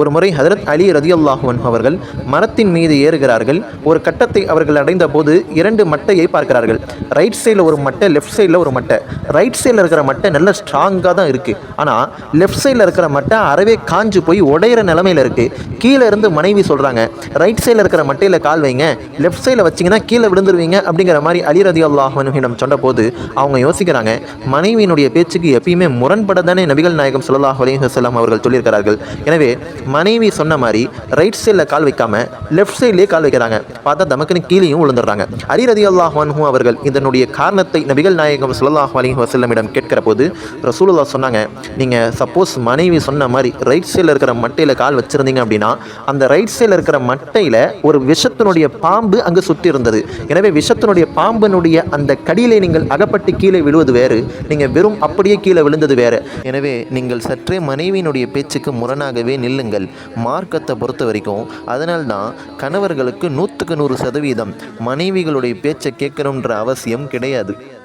ஒரு முறை ஹதரத் அலி ரதியுல்லாஹுவன் அவர்கள் மரத்தின் மீது ஏறுகிறார்கள். ஒரு கட்டத்தை அவர்கள் அடைந்த போது இரண்டு மட்டையை பார்க்கிறார்கள். ரைட் சைடில் ஒரு மட்டை லெஃப்ட் சைடில் ஒரு மட்டை. ரைட் சைடில் இருக்கிற மட்டை நல்ல ஸ்ட்ராங்காக தான் இருக்குது ஆனால் லெஃப்ட் சைடில் இருக்கிற மட்டை அறவே காஞ்சு போய் உடையிற நிலமையில இருக்குது கீழே இருந்து மனைவி சொல்கிறாங்க ரைட் சைடில் இருக்கிற மட்டையில் கால் வைங்க. லெஃப்ட் சைடில் வச்சிங்கன்னா கீழே விழுந்துருவீங்க. அப்படிங்கிற மாதிரி அலி ரதி அல்லாஹனும் சொன்னபோது அவங்க யோசிக்கிறாங்க மனைவியினுடைய பேச்சுக்கு எப்பயுமே முரண்பட தானே நபிகள் நாயகம் சுல்லாஹ் அலைஹி அவர்கள் சொல்லியிருக்கிறார்கள். எனவே மனைவி சொன்ன மாதிரி ரைட் சைடில் கால் வைக்காம லெஃப்ட் சைட்லேயே கால் வைக்கிறாங்க. பார்த்தா தமக்குன்னு கீழேயும் விழுந்துடுறாங்க. அரி ரதி அல்லாஹன்ஹூ அவர்கள் இதனுடைய காரணத்தை நபிகள் நாயகம் சுல்லாஹ் அலிஹ் வசல்லமிடம் கேட்கிற போது ரசூலுல்லா சொன்னாங்க நீங்கள் சப்போஸ் மனைவி சொன்ன மாதிரி ரைட் சைடில் இருக்கிற மட்டையில் கால் வச்சிருந்தீங்க அப்படின்னா அந்த ரைட் சைடில் இருக்கிற மட்டையில் ஒரு விஷத்தினுடைய பாம்பு அங்கே சுற்றி இருந்தது. எனவே விஷத்தினுடைய பாம்பினுடைய அந்த கடியிலே நீங்கள் அகப்பட்டு கீழே விழுவது வேறு நீங்கள் வெறும் அப்படியே கீழே விழுந்தது வேறு. எனவே நீங்கள் சற்றே மனைவியினுடைய பேச்சுக்கு முரணாகவே நில்லுங்கள். மார்க்கத்தை பொறுத்த வரைக்கும் அதனால்தான் கணவர்களுக்கு நூற்றுக்கு நூறு சதவீதம் மனைவிகளுடைய பேச்சை கேட்கணுன்ற அவசியம் கிடையாது.